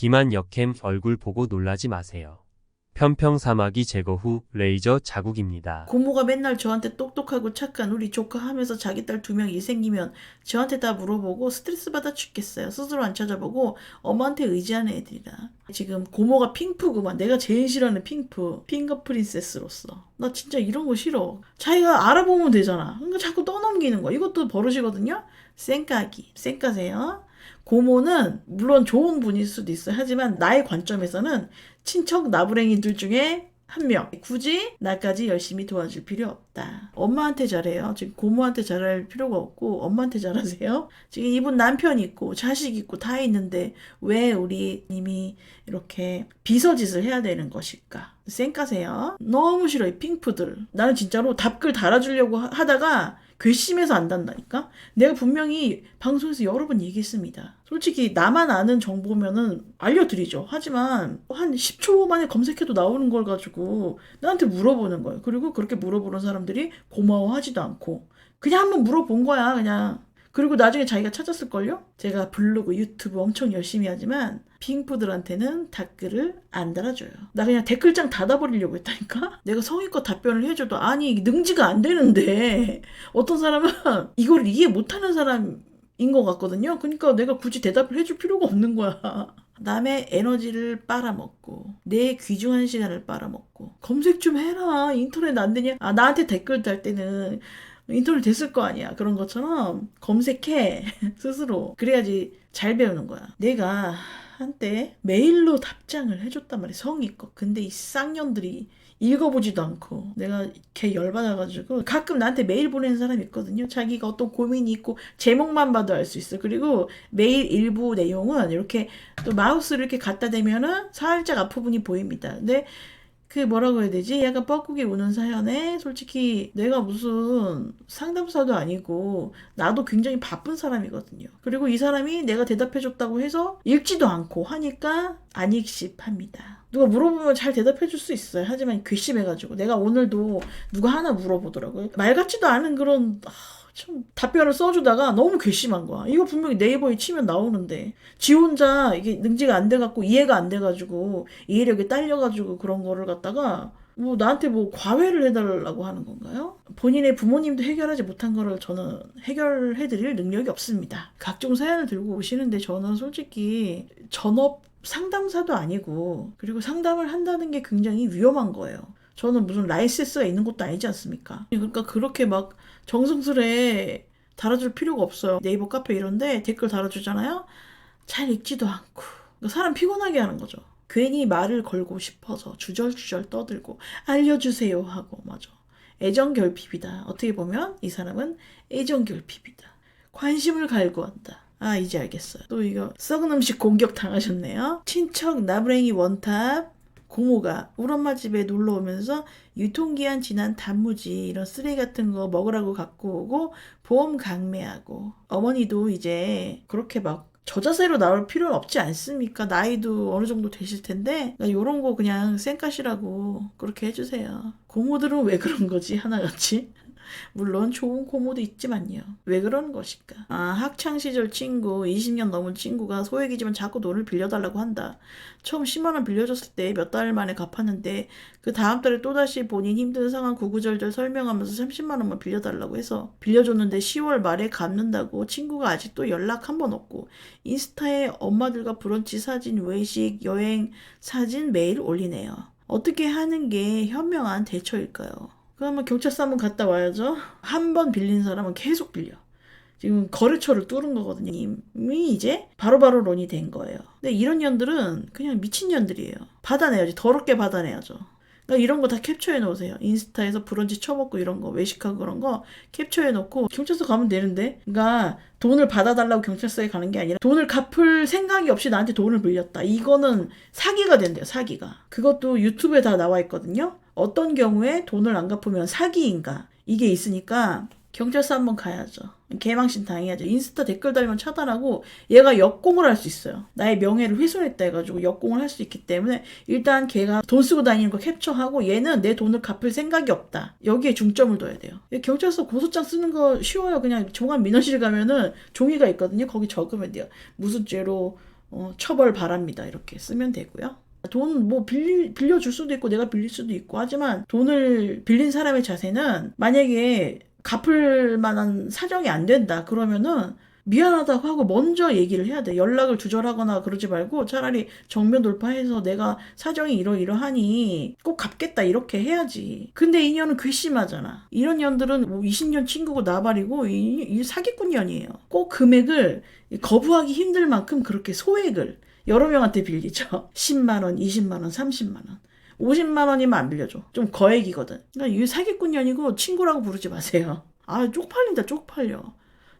비만 역캠 얼굴 보고 놀라지 마세요. 편평 사마귀 제거 후 레이저 자국입니다. 고모가 맨날 저한테 똑똑하고 착한 우리 조카 하면서 자기 딸 두 명 일 생기면 저한테 다 물어보고 스트레스 받아 죽겠어요. 스스로 안 찾아보고 엄마한테 의지하는 애들이라. 지금 고모가 핑프구만. 내가 제일 싫어하는 핑프. 핑거 프린세스로서. 나 진짜 이런 거 싫어. 자기가 알아보면 되잖아. 그러니까 자꾸 떠넘기는 거야. 이것도 버릇이거든요. 쌩까기. 쌩까세요. 고모는 물론 좋은 분일 수도 있어요. 하지만 나의 관점에서는 친척 나부랭이들 중에 한 명. 굳이 나까지 열심히 도와줄 필요 없다. 엄마한테 잘해요. 지금 고모한테 잘할 필요가 없고 엄마한테 잘하세요. 지금 이분 남편 있고 자식 있고 다 있는데 왜 우리 님이 이렇게 비서짓을 해야 되는 것일까? 쌩까세요. 너무 싫어 이 핑푸들. 나는 진짜로 답글 달아주려고 하- 하다가 괘씸해서 안 단다니까? 내가 분명히 방송에서 여러 번 얘기했습니다. 솔직히 나만 아는 정보면은 알려드리죠. 하지만 한 10초 만에 검색해도 나오는 걸 가지고 나한테 물어보는 거예요. 그리고 그렇게 물어보는 사람들이 고마워하지도 않고 그냥 한번 물어본 거야, 그냥. 그리고 나중에 자기가 찾았을걸요? 제가 블로그, 유튜브 엄청 열심히 하지만 핑푸들한테는 댓글을 안 달아줘요. 나 그냥 댓글장 닫아버리려고 했다니까? 내가 성의껏 답변을 해줘도 아니 능지가 안 되는데 어떤 사람은 이걸 이해 못하는 사람 인 것 같거든요. 그러니까 내가 굳이 대답을 해줄 필요가 없는 거야. 남의 에너지를 빨아먹고 내 귀중한 시간을 빨아먹고 검색 좀 해라 인터넷 안 되냐 아 나한테 댓글 달 때는 인터넷 됐을 거 아니야. 그런 것처럼 검색해 스스로. 그래야지 잘 배우는 거야. 내가 한때 메일로 답장을 해줬단 말이야. 성의껏 근데 이 쌍년들이 읽어보지도 않고 내가 걔 열받아가지고 가끔 나한테 메일 보내는 사람이 있거든요. 자기가 어떤 고민이 있고 제목만 봐도 알 수 있어. 그리고 메일 일부 내용은 이렇게 또 마우스를 이렇게 갖다 대면은 살짝 앞부분이 보입니다. 근데 그 뭐라고 해야 되지? 약간 뻐꾸기 우는 사연에 솔직히 내가 무슨 상담사도 아니고 나도 굉장히 바쁜 사람이거든요. 그리고 이 사람이 내가 대답해줬다고 해서 읽지도 않고 하니까 안 읽씹합니다. 누가 물어보면 잘 대답해줄 수 있어요. 하지만 괘씸해가지고 내가 오늘도 누가 하나 물어보더라고요. 말 같지도 않은 그런 아, 참 답변을 써주다가 너무 괘씸한 거야. 이거 분명히 네이버에 치면 나오는데 지 혼자 이게 능지가 안 돼갖고 이해가 안 돼가지고 이해력이 딸려가지고 그런 거를 갖다가 뭐 나한테 뭐 과외를 해달라고 하는 건가요? 본인의 부모님도 해결하지 못한 거를 저는 해결해드릴 능력이 없습니다. 각종 사연을 들고 오시는데 저는 솔직히 전업 상담사도 아니고 그리고 상담을 한다는 게 굉장히 위험한 거예요. 저는 무슨 라이센스가 있는 것도 아니지 않습니까? 그러니까 그렇게 막 정성스레 달아줄 필요가 없어요. 네이버 카페 이런데 댓글 달아주잖아요. 잘 읽지도 않고 그러니까 사람 피곤하게 하는 거죠. 괜히 말을 걸고 싶어서 주절주절 떠들고 알려주세요 하고 맞아. 애정 결핍이다. 어떻게 보면 이 사람은 애정 결핍이다. 관심을 갈구한다. 아 이제 알겠어요. 또 이거 썩은 음식 공격 당하셨네요. 친척 나부랭이 원탑 고모가 우리 엄마 집에 놀러 오면서 유통기한 지난 단무지 이런 쓰레기 같은 거 먹으라고 갖고 오고 보험 강매하고 어머니도 이제 그렇게 막 저자세로 나올 필요는 없지 않습니까? 나이도 어느 정도 되실 텐데 이런 거 그냥 쌩까시라고 그렇게 해주세요. 고모들은 왜 그런 거지 하나같이? 물론 좋은 고모도 있지만요. 왜 그러는 것일까? 아, 학창시절 친구, 20년 넘은 친구가 소액이지만 자꾸 돈을 빌려달라고 한다. 처음 10만원 빌려줬을 때 몇 달 만에 갚았는데 그 다음 달에 또다시 본인 힘든 상황 구구절절 설명하면서 30만원만 빌려달라고 해서 빌려줬는데 10월 말에 갚는다고 친구가 아직도 연락 한 번 없고 인스타에 엄마들과 브런치 사진, 외식, 여행 사진 매일 올리네요. 어떻게 하는 게 현명한 대처일까요? 그러면 경찰서 한번 갔다 와야죠. 한 번 빌린 사람은 계속 빌려. 지금 거래처를 뚫은 거거든요. 이미 이제 바로바로 론이 된 거예요. 근데 이런 년들은 그냥 미친 년들이에요. 받아내야지. 더럽게 받아내야죠. 그러니까 이런 거 다 캡처해 놓으세요. 인스타에서 브런치 쳐먹고 이런 거, 외식하고 그런 거 캡처해 놓고 경찰서 가면 되는데. 그러니까 돈을 받아달라고 경찰서에 가는 게 아니라 돈을 갚을 생각이 없이 나한테 돈을 빌렸다. 이거는 사기가 된대요, 사기가. 그것도 유튜브에 다 나와 있거든요. 어떤 경우에 돈을 안 갚으면 사기인가. 이게 있으니까 경찰서 한번 가야죠. 개망신 당해야죠. 인스타 댓글 달면 차단하고 얘가 역공을 할 수 있어요. 나의 명예를 훼손했다 해가지고 역공을 할 수 있기 때문에 일단 걔가 돈 쓰고 다니는 거 캡처하고 얘는 내 돈을 갚을 생각이 없다. 여기에 중점을 둬야 돼요. 경찰서 고소장 쓰는 거 쉬워요. 그냥 종합 민원실 가면은 종이가 있거든요. 거기 적으면 돼요. 무슨 죄로 어, 처벌 바랍니다. 이렇게 쓰면 되고요. 돈 뭐 빌리, 빌려줄 수도 있고 내가 빌릴 수도 있고 하지만 돈을 빌린 사람의 자세는 만약에 갚을 만한 사정이 안 된다 그러면은 미안하다고 하고 먼저 얘기를 해야 돼. 연락을 두절하거나 그러지 말고 차라리 정면 돌파해서 내가 사정이 이러이러하니 꼭 갚겠다 이렇게 해야지. 근데 이 년은 괘씸하잖아. 이런 년들은 뭐 20년 친구고 나발이고 이, 이 사기꾼 년이에요. 꼭 금액을 거부하기 힘들 만큼 그렇게 소액을 여러 명한테 빌리죠. 10만 원, 20만 원, 30만 원. 50만 원이면 안 빌려줘. 좀 거액이거든. 그러니까 이 사기꾼 년이고 친구라고 부르지 마세요. 아 쪽팔린다 쪽팔려.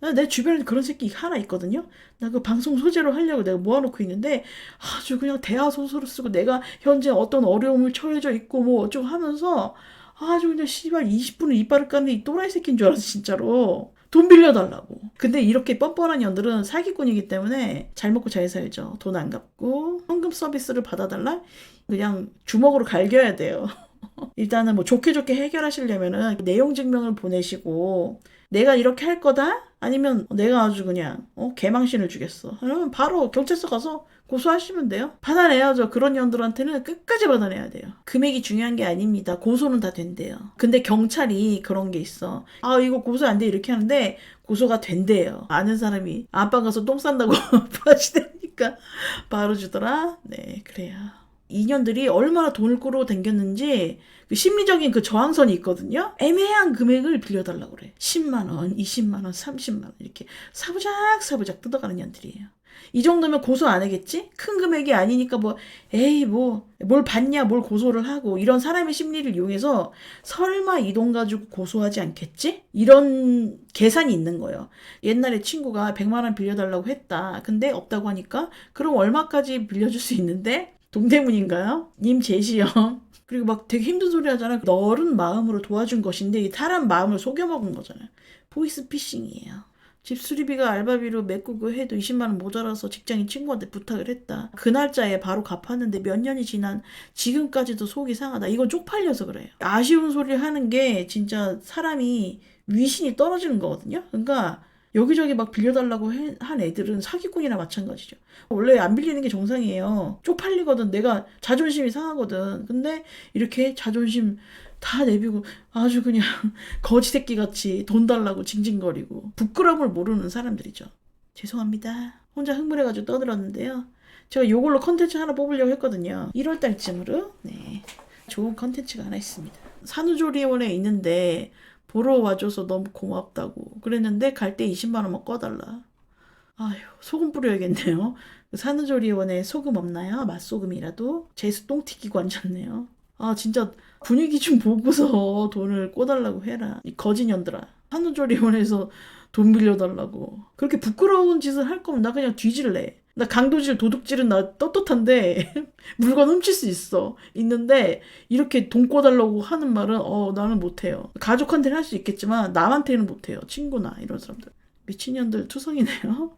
나내 주변에 그런 새끼 하나 있거든요. 나 그 방송 소재로 하려고 내가 모아놓고 있는데 아주 그냥 대화 소설을 쓰고 내가 현재 어떤 어려움을 처해져 있고 뭐 어쩌고 하면서 아주 그냥 씨발 20분을 이빨을 까는 이 또라이 새끼인 줄 알았어 진짜로. 돈 빌려달라고. 근데 이렇게 뻔뻔한 년들은 사기꾼이기 때문에 잘 먹고 잘 살죠. 돈 안 갚고 현금 서비스를 받아달라? 그냥 주먹으로 갈겨야 돼요. 일단은 뭐 좋게 좋게 해결하시려면은 내용 증명을 보내시고 내가 이렇게 할 거다? 아니면 내가 아주 그냥 어, 개망신을 주겠어. 그러면 바로 경찰서 가서 고소하시면 돼요. 받아내야죠. 그런 년들한테는 끝까지 받아내야 돼요. 금액이 중요한 게 아닙니다. 고소는 다 된대요. 근데 경찰이 그런 게 있어. 아 이거 고소 안 돼 이렇게 하는데 고소가 된대요. 아는 사람이 안방 가서 똥 싼다고 빠지다니까 바로 주더라. 네 그래요. 인연들이 얼마나 돈을 끌어당겼는지 그 심리적인 그 저항선이 있거든요. 애매한 금액을 빌려달라고 그래. 10만 원, 20만 원, 30만 원 이렇게 사부작 사부작 뜯어가는 년들이에요. 이 정도면 고소 안 하겠지? 큰 금액이 아니니까 뭐 에이 뭐 뭘 받냐 뭘 고소를 하고 이런 사람의 심리를 이용해서 설마 이 돈 가지고 고소하지 않겠지? 이런 계산이 있는 거예요. 옛날에 친구가 100만 원 빌려달라고 했다. 근데 없다고 하니까 그럼 얼마까지 빌려줄 수 있는데 동대문인가요? 님 제시요. 그리고 막 되게 힘든 소리 하잖아. 너른 마음으로 도와준 것인데 이 사람 마음을 속여먹은 거잖아요. 보이스 피싱이에요. 집 수리비가 알바비로 메꾸고 해도 20만 원 모자라서 직장인 친구한테 부탁을 했다. 그 날짜에 바로 갚았는데 몇 년이 지난 지금까지도 속이 상하다. 이건 쪽팔려서 그래요. 아쉬운 소리를 하는 게 진짜 사람이 위신이 떨어지는 거거든요. 그러니까 여기저기 막 빌려달라고 해- 한 애들은 사기꾼이나 마찬가지죠. 원래 안 빌리는 게 정상이에요. 쪽팔리거든. 내가 자존심이 상하거든. 근데 이렇게 자존심 다 내비고 아주 그냥 거지 새끼 같이 돈 달라고 징징거리고 부끄러움을 모르는 사람들이죠. 죄송합니다. 혼자 흥분해가지고 떠들었는데요. 제가 요걸로 컨텐츠 하나 뽑으려고 했거든요. 1월 달쯤으로. 네. 좋은 컨텐츠가 하나 있습니다. 산후조리원에 있는데 보러 와줘서 너무 고맙다고 그랬는데 갈 때 20만 원만 꺼달라. 아휴 소금 뿌려야겠네요. 산후조리원에 소금 없나요? 맛소금이라도 제수 똥 튀기고 앉았네요. 아 진짜 분위기 좀 보고서 돈을 꿔달라고 해라. 이 거지년들아. 산후조리원에서 돈 빌려달라고. 그렇게 부끄러운 짓을 할 거면 나 그냥 뒤질래. 나 강도질 도둑질은 나 떳떳한데 물건 훔칠 수 있어. 있는데 이렇게 돈 꿔달라고 하는 말은 어 나는 못해요. 가족한테는 할 수 있겠지만 남한테는 못해요. 친구나 이런 사람들. 미친년들 투성이네요.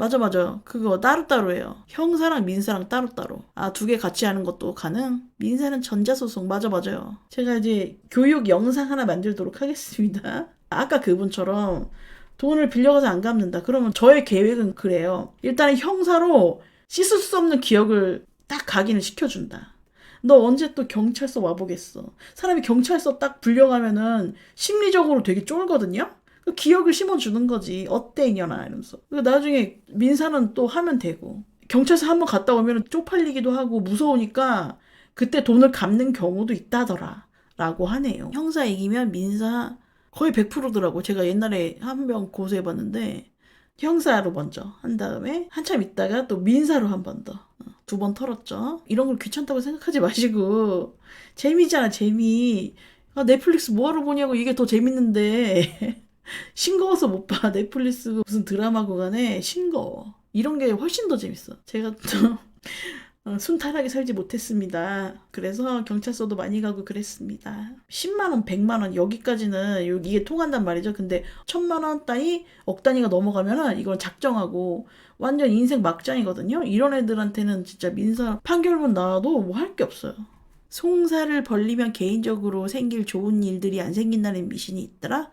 맞아 맞아. 그거 따로따로예요. 형사랑 민사랑 따로따로. 아 두 개 같이 하는 것도 가능? 민사는 전자소송. 맞아 맞아요. 제가 이제 교육 영상 하나 만들도록 하겠습니다. 아까 그분처럼 돈을 빌려가서 안 갚는다. 그러면 저의 계획은 그래요. 일단 형사로 씻을 수 없는 기억을 딱 각인을 시켜준다. 너 언제 또 경찰서 와보겠어? 사람이 경찰서 딱 불려가면은 심리적으로 되게 쫄거든요? 그 기억을 심어주는 거지. 어때, 이년아? 이러면서. 그 나중에 민사는 또 하면 되고. 경찰서 한번 갔다 오면 쪽팔리기도 하고 무서우니까 그때 돈을 갚는 경우도 있다더라. 라고 하네요. 형사 이기면 민사 거의 100%더라고. 제가 옛날에 한 명 고소해봤는데 형사로 먼저 한 다음에 한참 있다가 또 민사로 한 번 더. 두 번 털었죠. 이런 걸 귀찮다고 생각하지 마시고 재미잖아, 재미. 아, 넷플릭스 뭐하러 보냐고 이게 더 재밌는데. 싱거워서 못 봐. 넷플릭스 무슨 드라마 구간에 싱거워. 이런 게 훨씬 더 재밌어. 제가 또 어, 순탄하게 살지 못했습니다. 그래서 경찰서도 많이 가고 그랬습니다. 10만원, 100만원, 여기까지는 요- 이게 통한단 말이죠. 근데 1000만원 따위, 억 단위가 넘어가면은 이걸 작정하고 완전 인생 막장이거든요. 이런 애들한테는 진짜 민사 판결문 나와도 뭐 할 게 없어요. 송사를 벌리면 개인적으로 생길 좋은 일들이 안 생긴다는 미신이 있더라?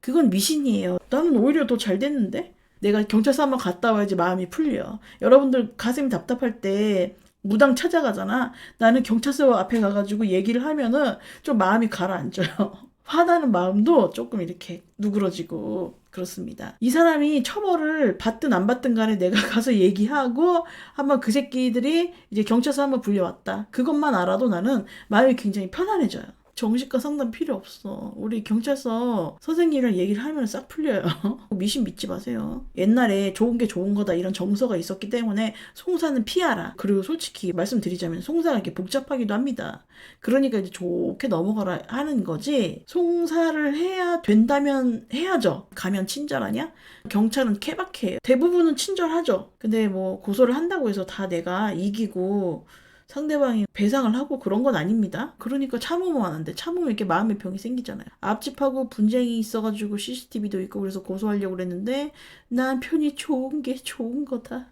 그건 미신이에요. 나는 오히려 더 잘 됐는데? 내가 경찰서 한번 갔다 와야지 마음이 풀려. 여러분들 가슴이 답답할 때 무당 찾아가잖아. 나는 경찰서 앞에 가가지고 얘기를 하면은 좀 마음이 가라앉아요. 화나는 마음도 조금 이렇게 누그러지고 그렇습니다. 이 사람이 처벌을 받든 안 받든 간에 내가 가서 얘기하고 한번 그 새끼들이 이제 경찰서 한번 불려왔다. 그것만 알아도 나는 마음이 굉장히 편안해져요. 정신과 상담 필요 없어. 우리 경찰서 선생님이랑 얘기를 하면 싹 풀려요. 미신 믿지 마세요. 옛날에 좋은 게 좋은 거다 이런 정서가 있었기 때문에 송사는 피하라. 그리고 솔직히 말씀드리자면 송사가 이렇게 복잡하기도 합니다. 그러니까 이제 좋게 넘어가라 하는 거지. 송사를 해야 된다면 해야죠. 가면 친절하냐? 경찰은 케바케예요. 대부분은 친절하죠. 근데 뭐 고소를 한다고 해서 다 내가 이기고 상대방이 배상을 하고 그런 건 아닙니다. 그러니까 참으면 안 돼. 참으면 이렇게 마음의 병이 생기잖아요. 앞집하고 분쟁이 있어가지고 CCTV도 있고 그래서 고소하려고 그랬는데 난 편이 좋은 게 좋은 거다.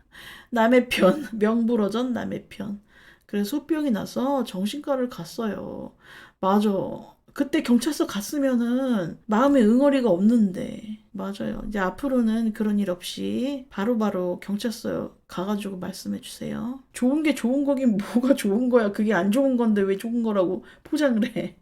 남의 편, 명불허전 남의 편. 그래서 소병이 나서 정신과를 갔어요. 맞아. 그때 경찰서 갔으면은 마음에 응어리가 없는데 맞아요. 이제 앞으로는 그런 일 없이 바로 바로 경찰서 가가지고 말씀해 주세요. 좋은 게 좋은 거긴 뭐가 좋은 거야. 그게 안 좋은 건데 왜 좋은 거라고 포장을 해.